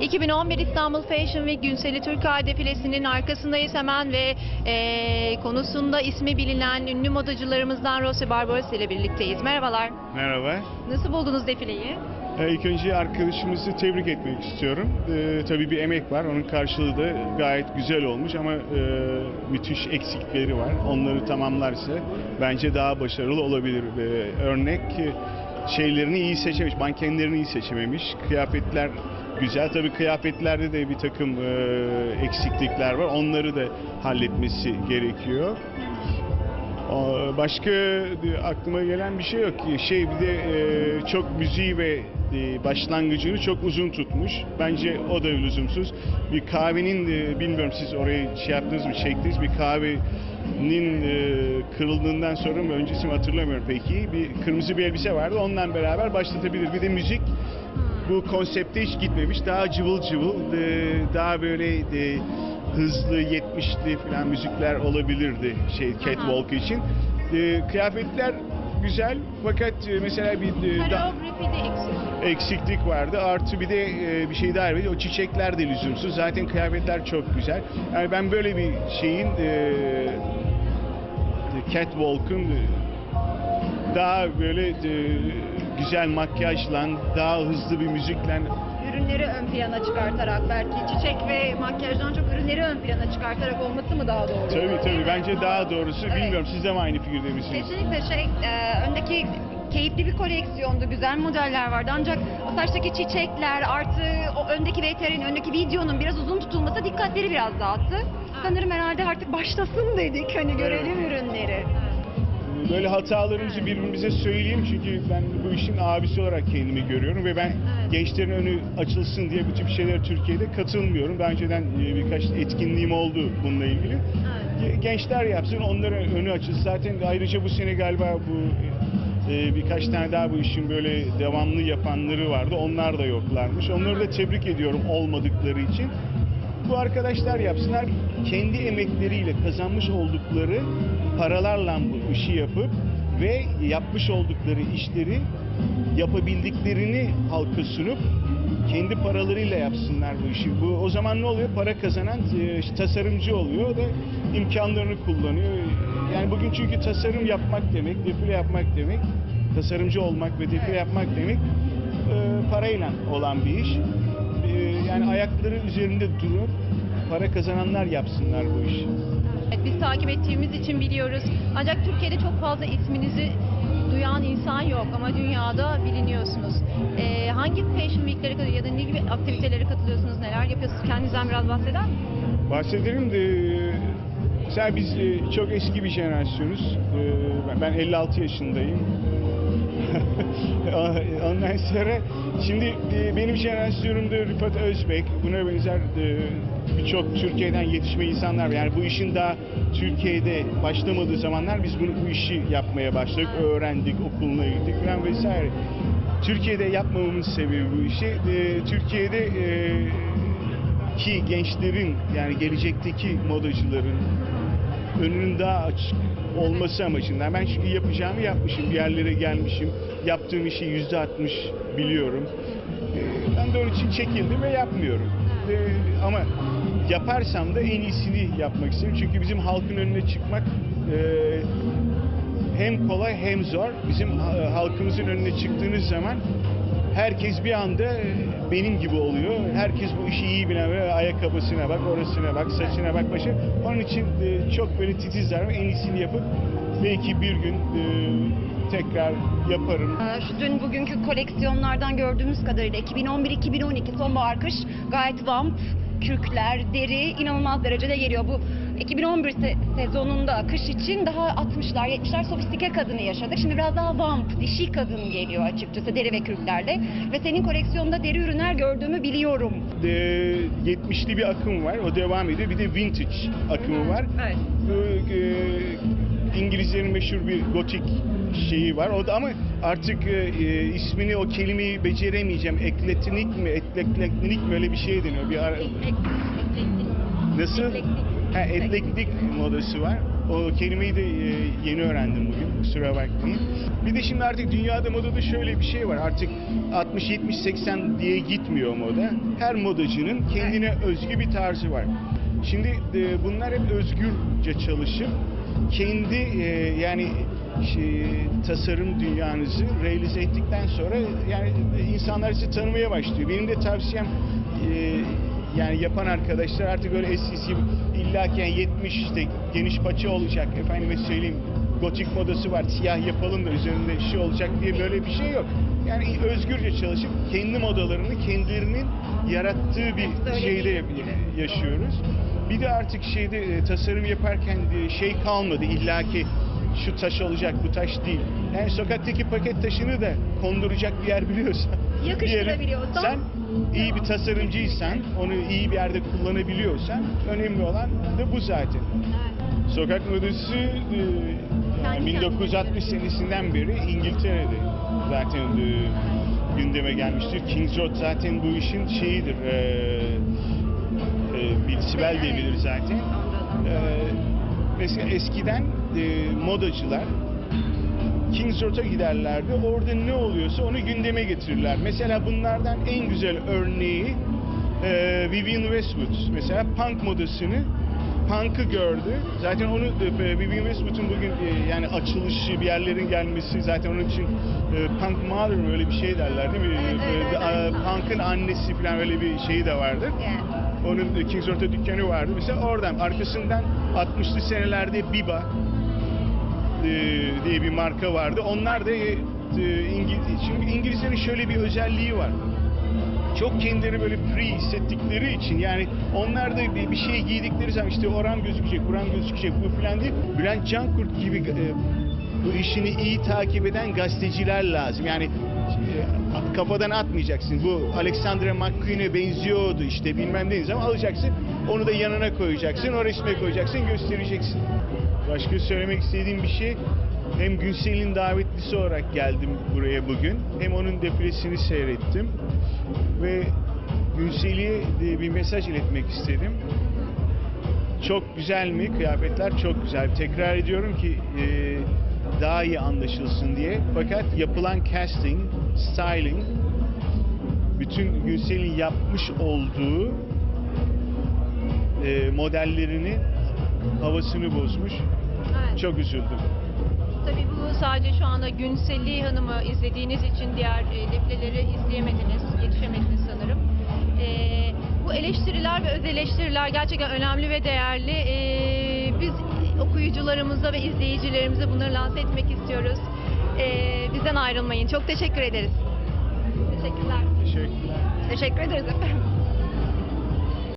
2011 İstanbul Fashion Week Günseli Türkay defilesinin arkasındayız hemen ve eee, konusunda ismi bilinen ünlü modacılarımızdan Rossi Barbaros ile birlikteyiz. Merhabalar. Merhaba. Nasıl buldunuz defileyi? Ee, İlk önce arkadaşımızı tebrik etmek istiyorum. Ee, tabii bir emek var. Onun karşılığı da gayet güzel olmuş ama e, müthiş eksikleri var. Onları tamamlarsa bence daha başarılı olabilir. Ee, örnek e, şeylerini iyi seçemiş, mankenlerini iyi seçememiş. Kıyafetler güzel. Tabii kıyafetlerde de bir takım e, eksiklikler var. Onları da halletmesi gerekiyor. Başka e, aklıma gelen bir şey yok. Şey bir de e, çok müziği ve e, başlangıcını çok uzun tutmuş. Bence o da lüzumsuz. Bir kahvenin e, bilmiyorum siz orayı şey yaptınız mı çektiniz bir kahvenin e, kırıldığından sonra mı öncesi mi hatırlamıyorum peki. Bir kırmızı bir elbise vardı ondan beraber başlatabilir. Bir de müzik bu konsepte hiç gitmemiş. Daha cıvıl cıvıl, e, daha böyle e, hızlı 70'li falan müzikler olabilirdi şey catwalk için. E, kıyafetler güzel fakat e, mesela bir e, da- eksik. eksiklik vardı. Artı bir de e, bir şey daha var. O çiçekler de lüzumsuz. Zaten kıyafetler çok güzel. Yani ben böyle bir şeyin e, catwalk'ın e, daha böyle e, güzel makyajla, daha hızlı bir müzikle ürünleri ön plana çıkartarak belki çiçek ve makyajdan çok ürünleri ön plana çıkartarak olması mı daha doğru? Tabii tabii bence daha doğrusu Evet. bilmiyorum siz de mi aynı fikirde misiniz? Kesinlikle şey e, öndeki keyifli bir koleksiyondu, güzel modeller vardı ancak o saçtaki çiçekler artı o öndeki VTR'nin, öndeki videonun biraz uzun tutulması dikkatleri biraz dağıttı. Sanırım herhalde artık başlasın dedik hani görelim ürünleri. Böyle hatalarımızı birbirimize söyleyeyim çünkü ben bu işin abisi olarak kendimi görüyorum ve ben gençlerin önü açılsın diye bu tip şeyler Türkiye'de katılmıyorum. Daha önceden e, birkaç etkinliğim oldu bununla ilgili. Ge- Gençler yapsın, onların önü açılsın. Zaten ayrıca bu sene galiba bu e, birkaç tane daha bu işin böyle devamlı yapanları vardı. Onlar da yoklarmış. Onları da tebrik ediyorum olmadıkları için. Bu arkadaşlar yapsınlar. Kendi emekleriyle kazanmış oldukları paralarla bu işi yapıp ve yapmış oldukları işleri yapabildiklerini halka sunup kendi paralarıyla yapsınlar bu işi. Bu o zaman ne oluyor? Para kazanan e, tasarımcı oluyor. Da imkanlarını kullanıyor. Yani bugün çünkü tasarım yapmak demek, defile yapmak demek, tasarımcı olmak ve defile yapmak demek e, parayla olan bir iş. Ayakları üzerinde durup para kazananlar yapsınlar bu işi. Evet, biz takip ettiğimiz için biliyoruz. Ancak Türkiye'de çok fazla isminizi duyan insan yok ama dünyada biliniyorsunuz. Eee, hangi fashion week'lere ya da ne gibi aktivitelere katılıyorsunuz, neler yapıyorsunuz? Kendinizden biraz bahseder misiniz? Bahsedelim de e, mesela biz e, çok eski bir jenerasyonuz. E, Ben 56 yaşındayım. Ondan sonra şimdi e, benim jenerasyonumda Rıfat Özbek, buna benzer e, birçok Türkiye'den yetişme insanlar. Yani bu işin daha Türkiye'de başlamadığı zamanlar biz bunu bu işi yapmaya başladık, öğrendik, okuluna gittik falan vesaire. Türkiye'de yapmamamın sebebi bu işi. e, Türkiye'de ki gençlerin yani gelecekteki modacıların önünün daha açık olması amacından. Ben çünkü yapacağımı yapmışım, bir yerlere gelmişim. Yaptığım işi yüzde altmış biliyorum. Ben de onun için çekildim ve yapmıyorum. Ama yaparsam da en iyisini yapmak istiyorum. Çünkü bizim halkın önüne çıkmak e, hem kolay hem zor. Bizim e, halkımızın önüne çıktığınız zaman herkes bir anda e, benim gibi oluyor. Herkes bu işi iyi bilen ve ayakkabısına bak, orasına bak, saçına bak, başı. Onun için e, çok böyle titizler en iyisini yapıp belki bir gün e, tekrar yaparım. Ee, Şu dün bugünkü koleksiyonlardan gördüğümüz kadarıyla 2011-2012 sonbahar kış gayet vamp, kürkler, deri inanılmaz derecede geliyor. Bu 2011 se- sezonunda kış için daha 60'lar 70'ler sofistike kadını yaşadık. Şimdi biraz daha vamp, dişi kadın geliyor açıkçası deri ve kürklerle. Ve senin koleksiyonda deri ürünler gördüğümü biliyorum. E, 70'li bir akım var, o devam ediyor. Bir de vintage akımı var. Evet. Bu, e, İngilizlerin meşhur bir gotik şeyi var. O da ama artık e, e, ismini o kelimeyi beceremeyeceğim. Ekletnik mi, eklekletnik mi öyle bir şey deniyor. Bir ara, nasıl? Ha, eklektik modası var. O kelimeyi de e, yeni öğrendim bugün. Kusura bakmayın. Bir de şimdi artık dünyada modada şöyle bir şey var. Artık 60 70 80 diye gitmiyor moda. Her modacının kendine özgü bir tarzı var. Şimdi e, bunlar hep özgürce çalışıp kendi e, yani şey, tasarım dünyanızı realize ettikten sonra yani insanlar sizi tanımaya başlıyor. Benim de tavsiyem e, yani yapan arkadaşlar artık öyle eskisi gibi illaki yani 70 işte geniş paça olacak efendime söyleyeyim gotik modası var siyah yapalım da üzerinde şey olacak diye böyle bir şey yok. Yani özgürce çalışıp kendi modalarını kendilerinin yarattığı bir Söylediğiniz şeyde yaşıyoruz. Bir de artık şeyde e, tasarım yaparken şey kalmadı illaki şu taş olacak bu taş değil. Yani sokaktaki paket taşını da konduracak bir yer biliyorsan. Yakıştırabiliyorsan- Sen iyi bir tasarımcıysan, onu iyi bir yerde kullanabiliyorsan önemli olan da bu zaten. Sokak modası e, yani Kendi 1960 senesinden beri İngiltere'de zaten e, gündeme gelmiştir. Kings Road zaten bu işin şeyidir. E, e, bir Sibel Evet. diyebilir zaten. E, mesela eskiden e, modacılar Kings Road'a giderlerdi. Orada ne oluyorsa onu gündeme getirirler. Mesela bunlardan en güzel örneği e, Vivienne Westwood. Mesela punk modasını punk'ı gördü. Zaten onu e, Vivienne Westwood'un bugün e, yani açılışı, bir yerlerin gelmesi zaten onun için e, punk mother mı öyle bir şey derler değil mi? Evet, evet, E, evet, evet. Punk'ın annesi falan öyle bir şeyi de vardır. Yani. Onun e, Kings Road'da dükkanı vardı. Mesela oradan arkasından 60'lı senelerde Biba e, diye bir marka vardı. Onlar da e, e, İngiliz, İngilizlerin şöyle bir özelliği var. Çok kendileri böyle free hissettikleri için yani onlar da bir, şey giydikleri zaman işte oran gözükecek, buran gözükecek bu falan değil. Bülent Cankurt gibi e, bu işini iyi takip eden gazeteciler lazım. Yani kafadan atmayacaksın. Bu Alexandra McQueen'e benziyordu işte bilmem ne zaman alacaksın. Onu da yanına koyacaksın. O resme koyacaksın, göstereceksin. Başka söylemek istediğim bir şey hem Günsel'in davetlisi olarak geldim buraya bugün. Hem onun defilesini seyrettim. Ve Günsel'e bir mesaj iletmek istedim. Çok güzel mi? Kıyafetler çok güzel. Tekrar ediyorum ki e, daha iyi anlaşılsın diye. Fakat yapılan casting, styling, bütün Günsel'in yapmış olduğu e, modellerini havasını bozmuş. Evet. Çok üzüldüm. Tabii bu sadece şu anda Günselli Hanım'ı izlediğiniz için diğer e, defileleri izleyemediniz, yetişemediniz sanırım. E, bu eleştiriler ve öz eleştiriler gerçekten önemli ve değerli. E, biz okuyucularımıza ve izleyicilerimize bunları lanse etmek istiyoruz. E, bizden ayrılmayın. Çok teşekkür ederiz. Teşekkürler. Teşekkürler. Teşekkür ederiz efendim.